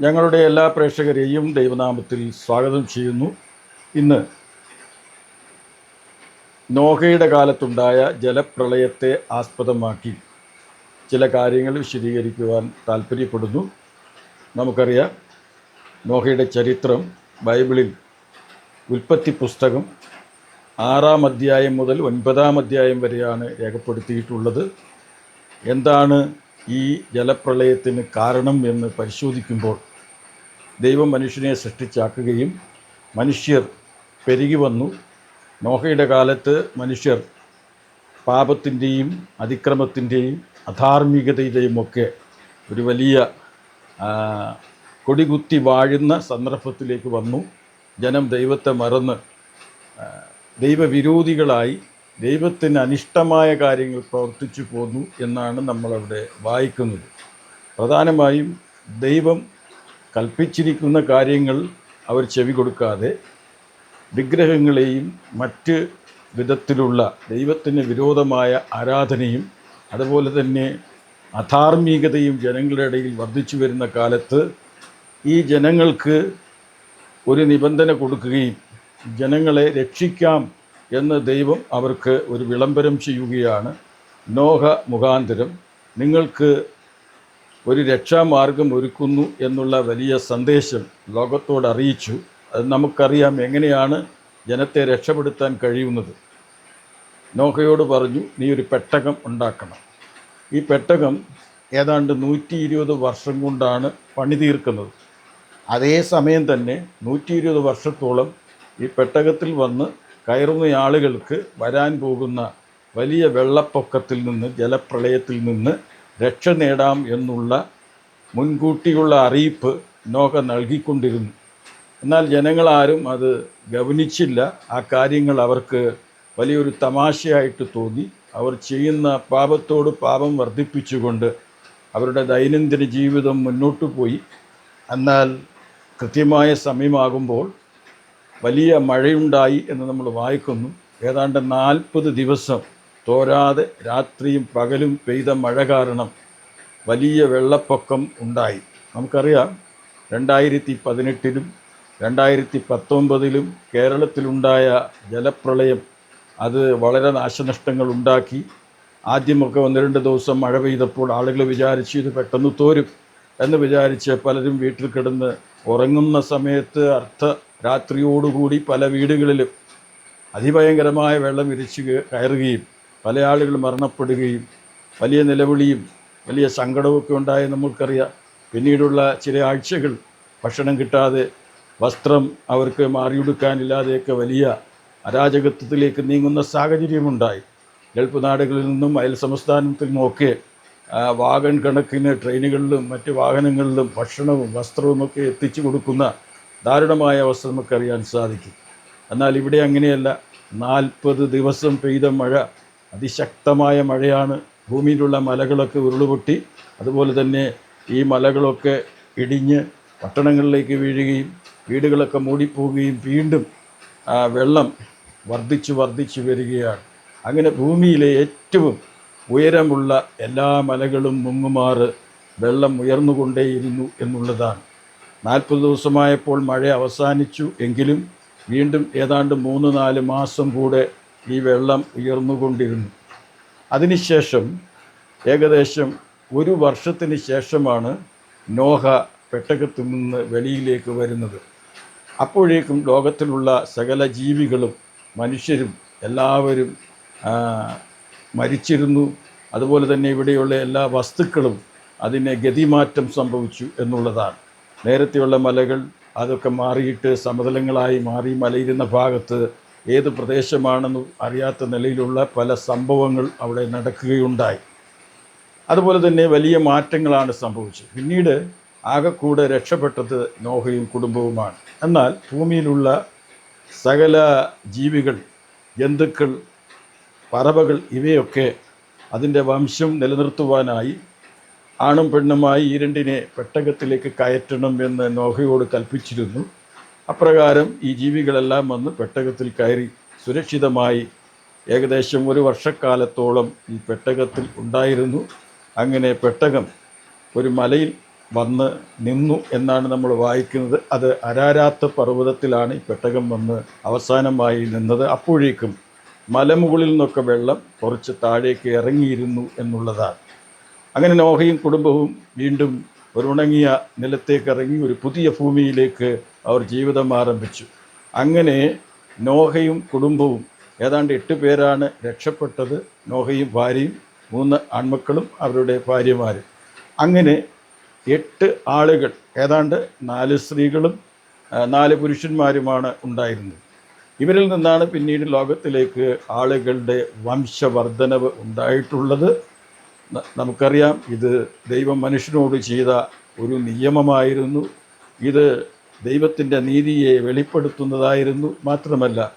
ഞങ്ങളുടെ എല്ലാ പ്രേക്ഷകരെയും ദൈവനാമത്തിൽ സ്വാഗതം ചെയ്യുന്നു. ഇന്ന് നോഹയുടെ കാലത്തുണ്ടായ ജലപ്രളയത്തെ ആസ്പദമാക്കി ചില കാര്യങ്ങൾ വിശദീകരിക്കുവാൻ താല്പര്യപ്പെടുന്നു. നമുക്കറിയാം നോഹയുടെ ചരിത്രം ബൈബിളിൽ ഉൽപ്പത്തി പുസ്തകം ആറാം അധ്യായം മുതൽ ഒൻപതാം അധ്യായം വരെയാണ് രേഖപ്പെടുത്തിയിട്ടുള്ളത്. എന്താണ് ഈ ജലപ്രളയത്തിന് കാരണം എന്ന് പരിശോധിക്കുമ്പോൾ ദൈവം മനുഷ്യനെ സൃഷ്ടിച്ചാക്കുകയും മനുഷ്യർ പെരുകി വന്നു. നോഹയുടെ കാലത്ത് മനുഷ്യർ പാപത്തിന്റെയും അതിക്രമത്തിന്റെയും അധാർമികതയുടെയും ഒക്കെ ഒരു വലിയ കൊടികുത്തി വാഴുന്ന സന്ദർഭത്തിലേക്ക് വന്നു. ജനം ദൈവത്തെ മറന്ന് ദൈവവിരോധികളായി ദൈവത്തിന് അനിഷ്ടമായ കാര്യങ്ങൾ പ്രവർത്തിച്ചു പോന്നു എന്നാണ് നമ്മളവിടെ വായിക്കുന്നത്. പ്രധാനമായും ദൈവം കൽപ്പിച്ചിരിക്കുന്ന കാര്യങ്ങൾ അവർ ചെവി കൊടുക്കാതെ വിഗ്രഹങ്ങളെയും മറ്റ് വിധത്തിലുള്ള ദൈവത്തിന് വിരോധമായ ആരാധനയും അതുപോലെ തന്നെ അധാർമികതയും ജനങ്ങളുടെ ഇടയിൽ വർദ്ധിച്ചു വരുന്ന കാലത്ത് ഈ ജനങ്ങൾക്ക് ഒരു നിബന്ധന കൊടുക്കുകയും ജനങ്ങളെ രക്ഷിക്കാം എന്ന് ദൈവം അവർക്ക് ഒരു വിളംബരം ചെയ്യുകയാണ്. നോഹ മുഖാന്തരം നിങ്ങൾക്ക് ഒരു രക്ഷാമാർഗം ഒരുക്കുന്നു എന്നുള്ള വലിയ സന്ദേശം ലോകത്തോട് അറിയിച്ചു. അത് നമുക്കറിയാം എങ്ങനെയാണ് ജനത്തെ രക്ഷപ്പെടുത്താൻ കഴിയുന്നത്. നോഹയോട് പറഞ്ഞു നീ ഒരു പെട്ടകം ഉണ്ടാക്കണം. ഈ പെട്ടകം ഏതാണ്ട് നൂറ്റി ഇരുപത് വർഷം കൊണ്ടാണ് പണി തീർക്കുന്നത്. അതേ സമയം തന്നെ നൂറ്റി ഇരുപത് വർഷത്തോളം ഈ പെട്ടകത്തിൽ വന്ന് കയറുന്ന ആളുകൾക്ക് വരാൻ പോകുന്ന വലിയ വെള്ളപ്പൊക്കത്തിൽ നിന്ന് ജലപ്രളയത്തിൽ നിന്ന് രക്ഷ നേടാം എന്നുള്ള മുൻകൂട്ടിയുള്ള അറിയിപ്പ് നോഹ നൽകിക്കൊണ്ടിരുന്നു. എന്നാൽ ജനങ്ങളാരും അത് ഗവനിച്ചില്ല. ആ കാര്യങ്ങൾ അവർക്ക് വലിയൊരു തമാശയായിട്ട് തോന്നി. അവർ ചെയ്യുന്ന പാപത്തോട് പാപം വർദ്ധിപ്പിച്ചുകൊണ്ട് അവരുടെ ദൈനംദിന ജീവിതം മുന്നോട്ട് പോയി. എന്നാൽ കൃത്യമായ സമയമാകുമ്പോൾ വലിയ മഴയുണ്ടായി എന്ന് നമ്മൾ വായിക്കുന്നു. ഏതാണ്ട് നാൽപ്പത് ദിവസം തോരാതെ രാത്രിയും പകലും പെയ്ത മഴ കാരണം വലിയ വെള്ളപ്പൊക്കം ഉണ്ടായി. നമുക്കറിയാം രണ്ടായിരത്തി പതിനെട്ടിലും രണ്ടായിരത്തി പത്തൊമ്പതിലും കേരളത്തിലുണ്ടായ ജലപ്രളയം അത് വളരെ നാശനഷ്ടങ്ങൾ ഉണ്ടാക്കി. ആദ്യമൊക്കെ ഒന്ന് രണ്ട് ദിവസം മഴ പെയ്തപ്പോൾ ആളുകൾ വിചാരിച്ചു ഇത് പെട്ടെന്ന് തോരും എന്ന് വിചാരിച്ച് പലരും വീട്ടിൽ കിടന്ന് ഉറങ്ങുന്ന സമയത്ത് അർദ്ധ രാത്രിയോടുകൂടി പല വീടുകളിലും അതിഭയങ്കരമായ വെള്ളം ഇരിച്ച് കയറുകയും പല ആളുകൾ മരണപ്പെടുകയും വലിയ നിലവിളിയും വലിയ സങ്കടമൊക്കെ ഉണ്ടായ നമുക്കറിയാം പിന്നീടുള്ള ചില ആഴ്ചകൾ ഭക്ഷണം കിട്ടാതെ വസ്ത്രം അവർക്ക് മാറിയെടുക്കാനില്ലാതെയൊക്കെ വലിയ അരാജകത്വത്തിലേക്ക് നീങ്ങുന്ന സാഹചര്യമുണ്ടായി. ഗൾഫ് നാടുകളിൽ നിന്നും അയൽ സംസ്ഥാനത്തിൽ നിന്നുമൊക്കെ വാഗൺ കണക്കിന് ട്രെയിനുകളിലും മറ്റ് വാഹനങ്ങളിലും ഭക്ഷണവും വസ്ത്രവും ഒക്കെ എത്തിച്ചു കൊടുക്കുന്ന ദാരുണമായ അവസ്ഥ നമുക്കറിയാൻ സാധിക്കും. എന്നാൽ ഇവിടെ അങ്ങനെയല്ല. നാൽപ്പത് ദിവസം പെയ്ത മഴ അതിശക്തമായ മഴയാണ്. ഭൂമിയിലുള്ള മലകളൊക്കെ ഉരുളുപൊട്ടി. അതുപോലെ തന്നെ ഈ മലകളൊക്കെ ഇടിഞ്ഞ് പട്ടണങ്ങളിലേക്ക് വീഴുകയും വീടുകളൊക്കെ മൂടിപ്പോവുകയും വീണ്ടും വെള്ളം വർദ്ധിച്ചു വർദ്ധിച്ചു വരികയാണ്. അങ്ങനെ ഭൂമിയിലെ ഏറ്റവും ഉയരമുള്ള എല്ലാ മലകളും മുങ്ങുമാറ് വെള്ളം ഉയർന്നുകൊണ്ടേയിരുന്നു എന്നുള്ളതാണ്. നാൽപ്പത് ദിവസമായപ്പോൾ മഴ അവസാനിച്ചു എങ്കിലും വീണ്ടും ഏതാണ്ട് മൂന്ന് നാല് മാസം കൂടെ ഈ വെള്ളം ഉയർന്നുകൊണ്ടിരുന്നു. അതിനുശേഷം ഏകദേശം ഒരു വർഷത്തിന് ശേഷമാണ് നോഹ പെട്ടകത്തിൽ നിന്ന് വെളിയിലേക്ക് വരുന്നത്. അപ്പോഴേക്കും ലോകത്തിലുള്ള സകല ജീവികളും മനുഷ്യരും എല്ലാവരും മരിച്ചിരുന്നു. അതുപോലെ തന്നെ ഇവിടെയുള്ള എല്ലാ വസ്തുക്കളും അതിനെ ഗതിമാറ്റം സംഭവിച്ചു എന്നുള്ളതാണ്. നേരത്തെയുള്ള മലകൾ അതൊക്കെ മാറിയിട്ട് സമതലങ്ങളായി മാറി മലയിരുന്ന ഭാഗത്ത് ഏത് പ്രദേശമാണെന്ന് അറിയാത്ത നിലയിലുള്ള പല സംഭവങ്ങൾ അവിടെ നടക്കുകയുണ്ടായി. അതുപോലെ തന്നെ വലിയ മാറ്റങ്ങളാണ് സംഭവിച്ചത്. പിന്നീട് ആകെക്കൂടെ രക്ഷപ്പെട്ടത് നോഹയും കുടുംബവുമാണ്. എന്നാൽ ഭൂമിയിലുള്ള സകല ജീവികൾ ജന്തുക്കൾ പറവകൾ ഇവയൊക്കെ അതിന്റെ വംശം നിലനിർത്തുവാനായി ആണും പെണ്ണുമായി ഈ രണ്ടിനെ പെട്ടകത്തിലേക്ക് കയറ്റണം എന്ന് നോഹയോട് കൽപ്പിച്ചിരുന്നു. അപ്രകാരം ഈ ജീവികളെല്ലാം വന്ന് പെട്ടകത്തിൽ കയറി സുരക്ഷിതമായി ഏകദേശം ഒരു വർഷക്കാലത്തോളം ഈ പെട്ടകത്തിൽ ഉണ്ടായിരുന്നു. അങ്ങനെ പെട്ടകം ഒരു മലയിൽ വന്ന് നിന്നു എന്നാണ് നമ്മൾ വായിക്കുന്നത്. അത് അരാരാത്ത പർവതത്തിലാണ് ഈ പെട്ടകം വന്ന് അവസാനമായി നിന്നത്. അപ്പോഴേക്കും മലമുകളിൽ നിന്നൊക്കെ വെള്ളം കുറച്ച് താഴേക്ക് ഇറങ്ങിയിരുന്നു എന്നുള്ളതാണ്. അങ്ങനെ നോഹയും കുടുംബവും വീണ്ടും ഒരു ഉണങ്ങിയ നിലത്തേക്ക് ഇറങ്ങി ഒരു പുതിയ ഭൂമിയിലേക്ക് അവർ ജീവിതം ആരംഭിച്ചു. അങ്ങനെ നോഹയും കുടുംബവും ഏതാണ്ട് എട്ട് പേരാണ് രക്ഷപ്പെട്ടത്. നോഹയും ഭാര്യയും മൂന്ന് ആൺമക്കളും അവരുടെ ഭാര്യമാരും. അങ്ങനെ എട്ട് ആളുകൾ ഏതാണ്ട് നാല് സ്ത്രീകളും നാല് പുരുഷന്മാരുമാണ് ഉണ്ടായിരുന്നത്. ഇവരിൽ നിന്നാണ് പിന്നീട് ലോകത്തിലേക്ക് ആളുകളുടെ വംശവർദ്ധനവ് ഉണ്ടായിട്ടുള്ളത്. നമുക്കറിയാം ഇത് ദൈവം മനുഷ്യനോട് ചെയ്ത ഒരു നിയമമായിരുന്നു. ഇത് ദൈവത്തിന്റെ നീതിയെ വെളിപ്പെടുത്തുന്നതായിരുന്നു. മാത്രമല്ല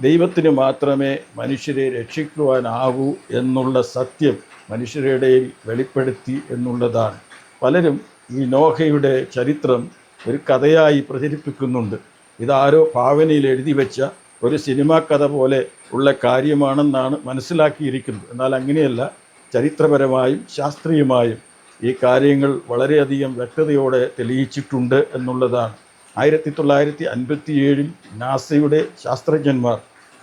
ദൈവത്തിന് മാത്രമേ മനുഷ്യരെ രക്ഷിക്കുവാനാകൂ എന്നുള്ള സത്യം മനുഷ്യരുടെ വെളിപ്പെടുത്തി എന്നുള്ളതാണ്. പലരും ഈ നോഹയുടെ ചരിത്രം ഒരു കഥയായി പ്രചരിപ്പിക്കുന്നുണ്ട്. ഇതാരോ ഭാവനയിൽ എഴുതി വെച്ച ഒരു സിനിമാ കഥ പോലെ ഉള്ള കാര്യമാണെന്നാണ് മനസ്സിലാക്കിയിരിക്കുന്നത്. എന്നാൽ അങ്ങനെയല്ല. ചരിത്രപരമായും ശാസ്ത്രീയമായും ഈ കാര്യങ്ങൾ വളരെയധികം വ്യക്തതയോടെ തെളിയിച്ചിട്ടുണ്ട് എന്നുള്ളതാണ്. ആയിരത്തി തൊള്ളായിരത്തി അൻപത്തി ഏഴിൽ നാസയുടെ ശാസ്ത്രജ്ഞന്മാർ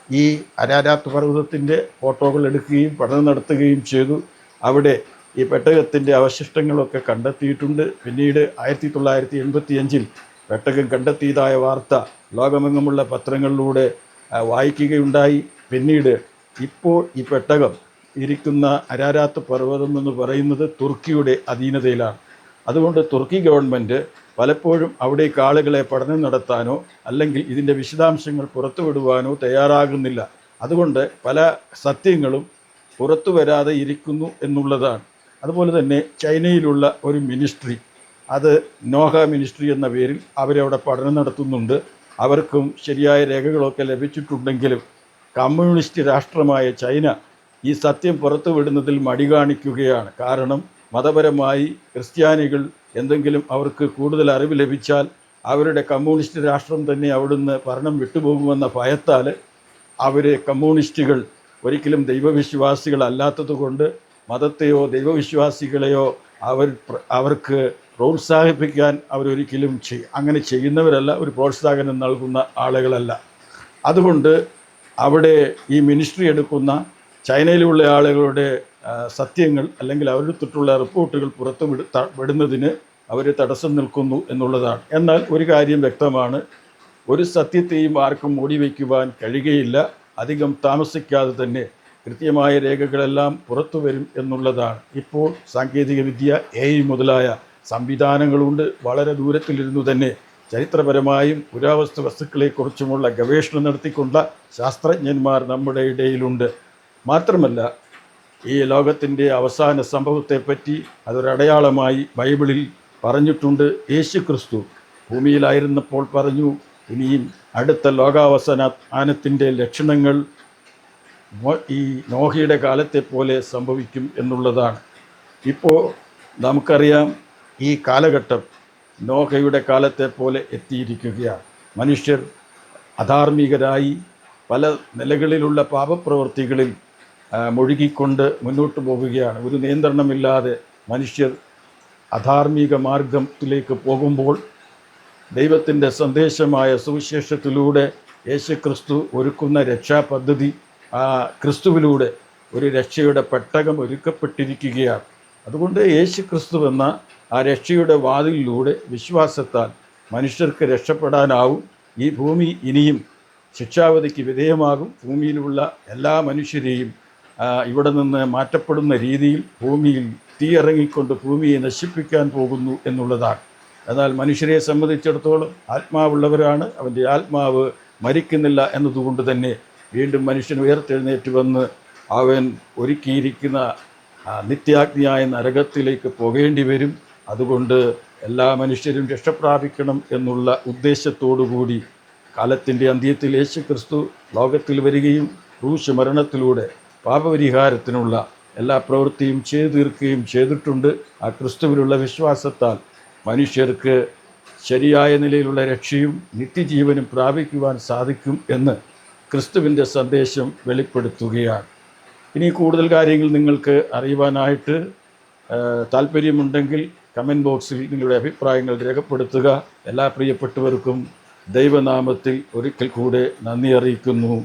ഈ അരാരാത്ത് പർവതത്തിന്റെ ഫോട്ടോകൾ എടുക്കുകയും പഠനം നടത്തുകയും ചെയ്തു. അവിടെ ഈ പെട്ടകത്തിന്റെ അവശിഷ്ടങ്ങളൊക്കെ കണ്ടെത്തിയിട്ടുണ്ട്. പിന്നീട് ആയിരത്തി തൊള്ളായിരത്തി എൺപത്തി അഞ്ചിൽ പെട്ടകം കണ്ടെത്തിയതായ വാർത്ത ലോകമെങ്ങുമുള്ള പത്രങ്ങളിലൂടെ വായിക്കുകയുണ്ടായി. പിന്നീട് ഇപ്പോൾ ഈ പെട്ടകം ഇരിക്കുന്ന അരാരാത്ത് പർവതം എന്ന് പറയുന്നത് തുർക്കിയുടെ അധീനതയിലാണ്. അതുകൊണ്ട് തുർക്കി ഗവൺമെന്റ് പലപ്പോഴും അവിടേക്ക് ആളുകളെ പഠനം നടത്താനോ അല്ലെങ്കിൽ ഇതിന്റെ വിശദാംശങ്ങൾ പുറത്തുവിടുവാനോ തയ്യാറാകുന്നില്ല. അതുകൊണ്ട് പല സത്യങ്ങളും പുറത്തു വരാതെ ഇരിക്കുന്നു എന്നുള്ളതാണ്. അതുപോലെ തന്നെ ചൈനയിലുള്ള ഒരു മിനിസ്ട്രി അത് നോഹ മിനിസ്ട്രി എന്ന പേരിൽ അവരവിടെ പഠനം നടത്തുന്നുണ്ട്. അവർക്കും ശരിയായ രേഖകളൊക്കെ ലഭിച്ചിട്ടുണ്ടെങ്കിലും കമ്മ്യൂണിസ്റ്റ് രാഷ്ട്രമായ ചൈന ഈ സത്യം പുറത്തുവിടുന്നതിൽ മടി കാണിക്കുകയാണ്. കാരണം മതപരമായി ക്രിസ്ത്യാനികൾ എന്തെങ്കിലും അവർക്ക് കൂടുതൽ അറിവ് ലഭിച്ചാൽ അവരുടെ കമ്മ്യൂണിസ്റ്റ് രാഷ്ട്രം തന്നെ അവിടുന്ന് ഭരണം വിട്ടുപോകുമെന്ന ഭയത്താൽ അവർ കമ്മ്യൂണിസ്റ്റുകൾ ഒരിക്കലും ദൈവവിശ്വാസികളല്ലാത്തത് കൊണ്ട് മതത്തെയോ ദൈവവിശ്വാസികളെയോ അവർ അവർക്ക് പ്രോത്സാഹിപ്പിക്കാൻ അവരൊരിക്കലും ചെയ് അങ്ങനെ ചെയ്യുന്നവരല്ല ഒരു പ്രോത്സാഹനം നൽകുന്ന ആളുകളല്ല. അതുകൊണ്ട് അവിടെ ഈ മിനിസ്ട്രി എടുക്കുന്ന ചൈനയിലുള്ള ആളുകളുടെ സത്യങ്ങൾ അല്ലെങ്കിൽ അവരുടെ തൊട്ടുള്ള റിപ്പോർട്ടുകൾ പുറത്തു വിട വിടുന്നതിന് അവർ തടസ്സം നിൽക്കുന്നു എന്നുള്ളതാണ്. എന്നാൽ ഒരു കാര്യം വ്യക്തമാണ്. ഒരു സത്യത്തെയും ആർക്കും മൂടി വയ്ക്കുവാൻ കഴിയുകയില്ല. അധികം താമസിക്കാതെ തന്നെ കൃത്യമായ രേഖകളെല്ലാം പുറത്തു വരും എന്നുള്ളതാണ്. ഇപ്പോൾ സാങ്കേതികവിദ്യ എ ഐ മുതലായ സംവിധാനങ്ങളുണ്ട്. വളരെ ദൂരത്തിലിരുന്നു തന്നെ ചരിത്രപരമായും പുരാവസ്തു വസ്തുക്കളെക്കുറിച്ചുമുള്ള ഗവേഷണം നടത്തിക്കൊണ്ട ശാസ്ത്രജ്ഞന്മാർ നമ്മുടെ ഇടയിലുണ്ട്. മാത്രമല്ല ഈ ലോകത്തിന്റെ അവസാന സംഭവത്തെപ്പറ്റി അതൊരടയാളമായി ബൈബിളിൽ പറഞ്ഞിട്ടുണ്ട് യേശു ക്രിസ്തു ഭൂമിയിലായിരുന്നപ്പോൾ പറഞ്ഞു ഇനിയും അടുത്ത ലോകാവസാന ആനത്തിന്റെ ലക്ഷണങ്ങൾ ഈ നോഹയുടെ കാലത്തെ പോലെ സംഭവിക്കും എന്നുള്ളതാണ്. ഇപ്പോൾ നമുക്കറിയാം ഈ കാലഘട്ടം നോഹയുടെ കാലത്തെ പോലെ എത്തിയിരിക്കുകയാണ്. മനുഷ്യർ അധാർമികരായി പല നിലകളിലുള്ള പാപപ്രവൃത്തികളിൽ മുഴുകിക്കൊണ്ട് മുന്നോട്ട് പോവുകയാണ്. ഒരു നിയന്ത്രണമില്ലാതെ മനുഷ്യർ അധാർമിക മാർഗത്തിലേക്ക് പോകുമ്പോൾ ദൈവത്തിന്റെ സന്ദേശമായ സുവിശേഷത്തിലൂടെ യേശുക്രിസ്തു ഒരുക്കുന്ന രക്ഷാപദ്ധതി ആ ക്രിസ്തുവിലൂടെ ഒരു രക്ഷയുടെ പെട്ടകം ഒരുക്കപ്പെട്ടിരിക്കുകയാണ്. അതുകൊണ്ട് യേശു ക്രിസ്തു എന്ന ആ രക്ഷയുടെ വാതിലിലൂടെ വിശ്വാസത്താൽ മനുഷ്യർക്ക് രക്ഷപ്പെടാനാവും. ഈ ഭൂമി ഇനിയും ശിക്ഷാവധിക്ക് വിധേയമാകും. ഭൂമിയിലുള്ള എല്ലാ മനുഷ്യരെയും ഇവിടെ നിന്ന് മാറ്റപ്പെടുന്ന രീതിയിൽ ഭൂമിയിൽ തീ ഇറങ്ങിക്കൊണ്ട് ഭൂമിയെ നശിപ്പിക്കാൻ പോകുന്നു എന്നുള്ളതാണ്. എന്നാൽ മനുഷ്യരെ സംബന്ധിച്ചിടത്തോളം ആത്മാവുള്ളവരാണ്. അവന്റെ ആത്മാവ് മരിക്കുന്നില്ല എന്നതുകൊണ്ട് തന്നെ വീണ്ടും മനുഷ്യൻ ഉയർത്തെഴുന്നേറ്റ് വന്ന് അവൻ ഒരുക്കിയിരിക്കുന്ന നിത്യാഗ്നിയായ നരകത്തിലേക്ക് പോകേണ്ടി വരും. അതുകൊണ്ട് എല്ലാ മനുഷ്യരും രക്ഷപ്രാപിക്കണം എന്നുള്ള ഉദ്ദേശത്തോടുകൂടി കാലത്തിന്റെ അന്ത്യത്തിൽ യേശു ക്രിസ്തു ലോകത്തിൽ വരികയും ക്രൂശ് മരണത്തിലൂടെ പാപപരിഹാരത്തിനുള്ള എല്ലാ പ്രവൃത്തിയും ചെയ്തു തീർക്കുകയും ചെയ്തിട്ടുണ്ട്. ആ ക്രിസ്തുവിലുള്ള വിശ്വാസത്താൽ മനുഷ്യർക്ക് ശരിയായ നിലയിലുള്ള രക്ഷയും നിത്യജീവനും പ്രാപിക്കുവാൻ സാധിക്കും എന്ന് ക്രിസ്തുവിന്റെ സന്ദേശം വെളിപ്പെടുത്തുകയാണ്. ഇനി കൂടുതൽ കാര്യങ്ങൾ നിങ്ങൾക്ക് അറിയുവാനായിട്ട് താല്പര്യമുണ്ടെങ്കിൽ കമന്റ് ബോക്സിൽ നിങ്ങളുടെ അഭിപ്രായങ്ങൾ രേഖപ്പെടുത്തുക. എല്ലാ പ്രിയപ്പെട്ടവർക്കും ദൈവനാമത്തിൽ ഒരിക്കൽ കൂടെ നന്ദി അറിയിക്കുന്നു.